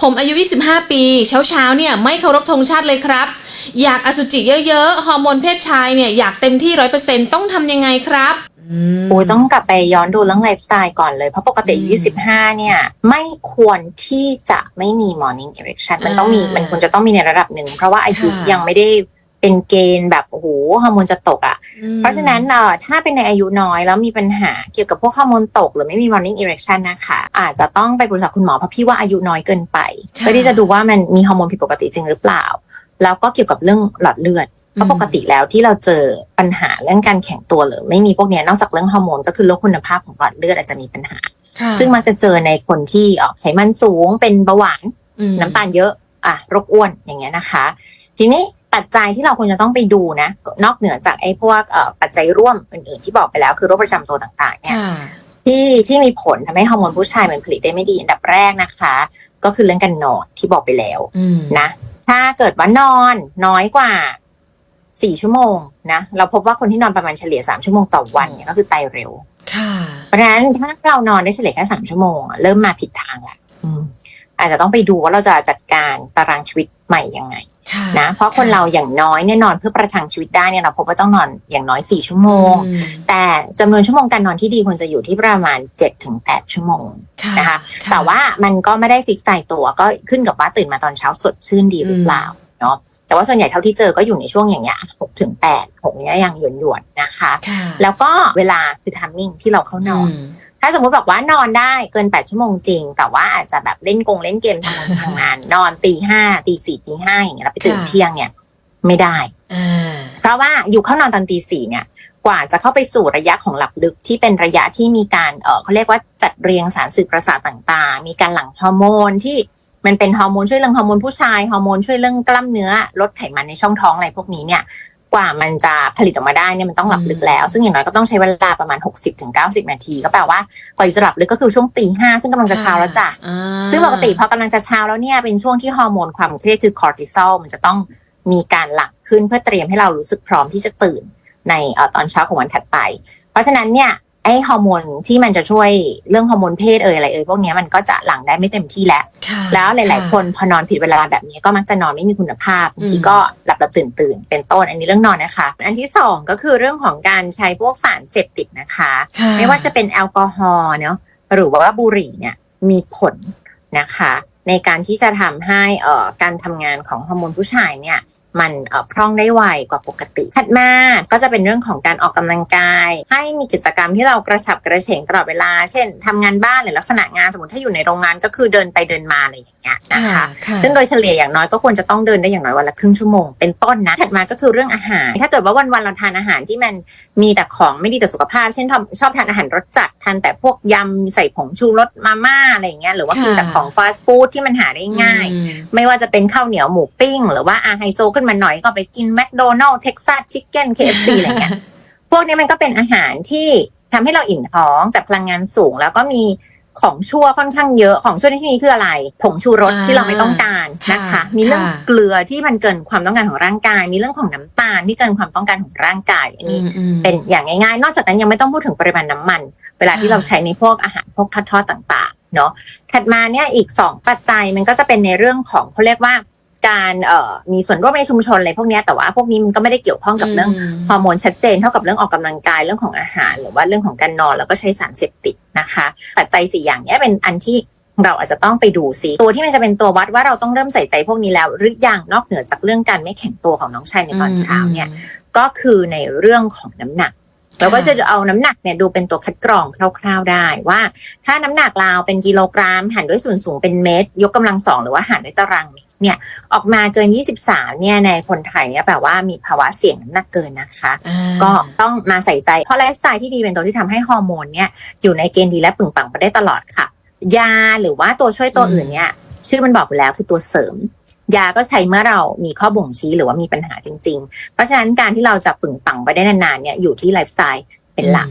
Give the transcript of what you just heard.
ผมอายุ 25 ปี เช้าเช้าๆเนี่ยไม่เคารพธงชาติเลยครับ อยากอสุจิเยอะๆ ฮอร์โมนเพศชายเนี่ยอยากเต็มที่ร้อยเปอร์เซ็นต้องทำยังไงครับโอ้ยต้องกลับไปย้อนดูเรื่องไลฟ์สไตล์ก่อนเลย เพราะปกติอายุอืม25 เนี่ย ไม่ควรที่จะไม่มี morning erection มันต้องมีอ่ามัมันควรจะต้องมีในระดับหนึ่ง เพราะว่าอายุค่ะยังไม่ได้เป็นเกณฑ์แบบโอ้โหฮอร์โมนจะตกอะ่ะ เพราะฉะนั้นเอ่อถ้าเป็นในอายุน้อยแล้วมีปัญหาเกี่ยวกับพวกฮอร์โมนตก หรือไม่มี morning erection นะคะ อาจจะต้องไปปรึกษาคุณหมอเพราะพี่ว่าอายุน้อยเกินไปค่ะเพื่อที่จะดูว่ามันมีฮอร์โมนผิดปกติจริงหรือเปล่า แล้วก็เกี่ยวกับเรื่องหลอดเลือดเพราะปกติแล้วที่เราเจอปัญหาเรื่องการแข็งตัวหรือไม่มีพวกเนี้ยนอกจากเรื่องฮอร์โมนก็คือโรคคุณภาพของหลอดเลือดอาจจะมีปัญหาค่ะซึ่งมักจะเจอในคนที่เอ่อไขมันสูงเป็นเบาหวานอืมน้ำตาลเยอะอะโรคอ้วนอย่างเงี้ยนะคะ ทีนี้ ปัจจัยที่เราควรจะต้องไปดูนะ นอกเหนือจากไอ้พวกเอ่อปัจจัยร่วมอื่นๆ ที่บอกไปแล้วคือโรคประจำตัวต่างๆเนี่ยค่ะที่ที่มีผลทำให้ฮอร์โมนผู้ชายมันผลิตได้ไม่ดีอันดับแรกนะคะ ก็คือเรื่องการนอนที่บอกไปแล้วอืมนะถ้าเกิดว่านอนน้อยกว่าสี่ชั่วโมงนะเราพบว่าคนที่นอนประมาณเฉลี่ยสามชั่วโมงต่อวันเนี่ยก็คือไตเร็วค่ะเพราะฉะนั้นถ้าเรานอนได้เฉลี่ยแค่สามชั่วโมงอะเริ่มมาผิดทางละอืมอาจจะต้องไปดูว่าเราจะจัดการตารางชีวิต ใหม่ยังไงค่ะนะเพราะคนเราอย่างน้อยเนี่ยนอนเพื่อประทังชีวิตได้เนี่ยเราพบว่าต้องนอนอย่างน้อยสี่ชั่วโมงอืมแต่จำนวนชั่วโมงการนอนที่ดีควรจะอยู่ที่ประมาณเจ็ดถึงแปดชั่วโมงค่ะนะคะแต่ว่ามันก็ไม่ได้ฟิกซ์ตายตัวก็ขึ้นกับว่าตื่นมาตอนเช้าสดชื่นดีหรือเปล่าเนาะแต่ว่าส่วนใหญ่เท่าที่เจอก็อยู่ในช่วงอย่างเงี้ยหกถึงแปดหกเนี้ยยังหยวนหยวนๆนะคะค่ะแล้วก็เวลาคือทัมมิ่งที่เราเข้านอนม ถ้าสมมติบอกว่านอนได้เกินแปดชั่วโมงจริง แต่ว่าอาจจะแบบเล่นกงเล่นเกมทำงานทำงาน นอนตีห้าตีสี่ตีห้าอย่างเงี้ยแล้วไปตื่นค่ะเที่ยงเนี่ยไม่ได้อ่าเพราะว่าอยู่เข้านอนตอนตีสี่เนี่ย กว่าจะเข้าไปสู่ระยะของหลับลึกที่เป็นระยะที่มีการเออเขาเรียกว่าจัดเรียงสารสื่อประสาทต่างๆ มีการหลั่งฮอร์โมนที่มันเป็นฮอร์โมนช่วยเรื่องฮอร์โมนผู้ชายฮอร์โมนช่วยเรื่องกล้ามเนื้อลดไขมันในช่องท้องอะไรพวกนี้เนี่ย กว่ามันจะผลิตออกมาได้เนี่ยมันต้องหลับลึกแล้ว ซึ่งอย่างน้อยก็ต้องใช้เวลาประมาณ 60-90 นาที ก็แปลว่ากว่าจะหลับลึกก็คือช่วงตีห้าซึ่งกำลังจะเช้าแล้วจ้ะอ่าซึ่งปกติพอกำลังจะเช้าแล้วเนี่ยเป็นช่วงที่ฮอร์โมนความเครียดคือคอร์ติซอลมันจะต้องมีการหลั่งขึ้นเพื่อเตรียมให้เรารู้สึกพร้อมที่จะตื่นในเอ่อตอนเช้าของวันถัดไป เพราะฉะนั้นเนี่ยไอฮอร์โมนที่มันจะช่วยเรื่องฮอร์โมนเพศเอ่ยอะไรเอ่ยพวกเนี้ยมันก็จะหลั่งได้ไม่เต็มที่แล้วค่ะแล้วหลาย ๆ คนพอนอนผิดเวลาแบบนี้ก็มักจะนอนไม่มีคุณภาพบางทีก็หลับหลับตื่นตื่นๆเป็นต้นอันนี้เรื่องนอนนะคะ อันที่สองก็คือเรื่องของการใช้พวกสารเสพติดนะคะค่ะไม่ว่าจะเป็นแอลกอฮอล์เนาะหรือว่าบุหรี่เนี่ยมีผลนะคะ ในการที่จะทำให้เอ่อการทำงานของฮอร์โมนผู้ชายเนี่ย มันเอ่อพร่องได้ไวกว่าปกติ ถัดมาก็จะเป็นเรื่องของการออกกำลังกาย ให้มีกิจกรรมที่เรากระฉับกระเฉงตลอดเวลา เช่นทำงานบ้านหรือลักษณะงานสมมติถ้าอยู่ในโรงงานก็คือเดินไปเดินมาอะไรอย่างเงี้ยนะคะค่ะซึ่งโดยเฉลี่ยอย่างน้อยก็ควรจะต้องเดินได้อย่างน้อยวันละครึ่งชั่วโมงเป็นต้นนะ ถัดมาก็คือเรื่องอาหาร ถ้าเกิดว่าวันๆเราทานอาหารที่มันมีแต่ของไม่ดีต่อสุขภาพ เช่นชอบชอบทานอาหารรสจัดทานแต่พวกยำใส่ผงชูรสมาม่าอะไรอย่างเงี้ยหรือว่ากินแต่ของฟาสต์ฟู้ดที่มันหาได้ง่ายอืมไม่ว่าจะเป็นข้าวเหนียวหมูปิ้ง หรือว่าอาไฮโซขึ้นมาหน่อยก็ไปกินแมคโดนัลล์เท็กซัสชิคเก้นเคเอฟซีอะไรเงี้ยพวกนี้มันก็เป็นอาหารที่ทำให้เราอิ่มท้องแต่พลังงานสูงแล้วก็มีของชั่วค่อนข้างเยอะของชั่วในที่นี้คืออะไรผงชูรสอ่าที่เราไม่ต้องการนะคะค่ะมีเรื่องค่ะเกลือที่มันเกินความต้องการของร่างกาย มีเรื่องของน้ำตาลที่เกินความต้องการของร่างกายอันนี้อืมเป็นอย่างง่ายๆ นอกจากนั้นยังไม่ต้องพูดถึงปริมาณน้ำมัน เวลาที่ค่ะเราใช้ในพวกอาหารพวกทอดๆต่าง ๆ เนาะถัดมาเนี่ยอีกสองปัจจัยมันก็จะเป็นในเรื่องของเขาเรียกว่า การเอ่อมีส่วนร่วมในชุมชนอะไรพวกเนี้ยแต่ว่าพวกนี้มันก็ไม่ได้เกี่ยวข้องกับเรื่องมฮอร์โมนชัดเจนเท่ากับเรื่องออกกำลังกายเรื่องของอาหาร หรือว่าเรื่องของการนอนแล้วก็ใช้สารเสพติดนะคะปัจจัยสี่อย่างเนี้ยเป็นอันที่เราอาจจะต้องไปดูซิตัวที่มันจะเป็นตัววัดว่าเราต้องเริ่มใส่ใจพวกนี้แล้ว หรือยังนอกเหนือจากเรื่องการไม่แข็งตัวของน้องชายในตอนเช้าเนี่ยก็คือในเรื่องของน้ำหนัก เราก็จะเอาน้ำหนักเนี่ยดูเป็นตัวคัดกรองคร่าว ๆได้ว่า ถ้าน้ำหนักเราเป็นกิโลกรัมหันด้วยส่วนสูงเป็นเมตร ยกกำลังสองหรือว่าหันด้วยตารางเมตรเนี่ยออกมาเกิน 23เนี่ยในคนไทยเนี่ยแปลว่ามีภาวะเสี่ยงน้ำหนักเกินนะคะอ่าก็ต้องมาใส่ใจเพราะไลฟ์สไตล์ที่ดีเป็นตัวที่ทำให้ฮอร์โมนเนี่ยอยู่ในเกณฑ์ดีและปึงปังไปได้ตลอดค่ะ ยาหรือว่าตัวช่วยตัวอื่นเนี่ยชื่อมันบอกอยู่แล้วคือตัวเสริม ยาก็ใช้เมื่อเรามีข้อบ่งชี้หรือว่ามีปัญหาจริง ๆ เพราะฉะนั้นการที่เราจะปึงปังไปได้นานๆเนี่ยอยู่ที่ไลฟ์สไตล์เป็นหลัก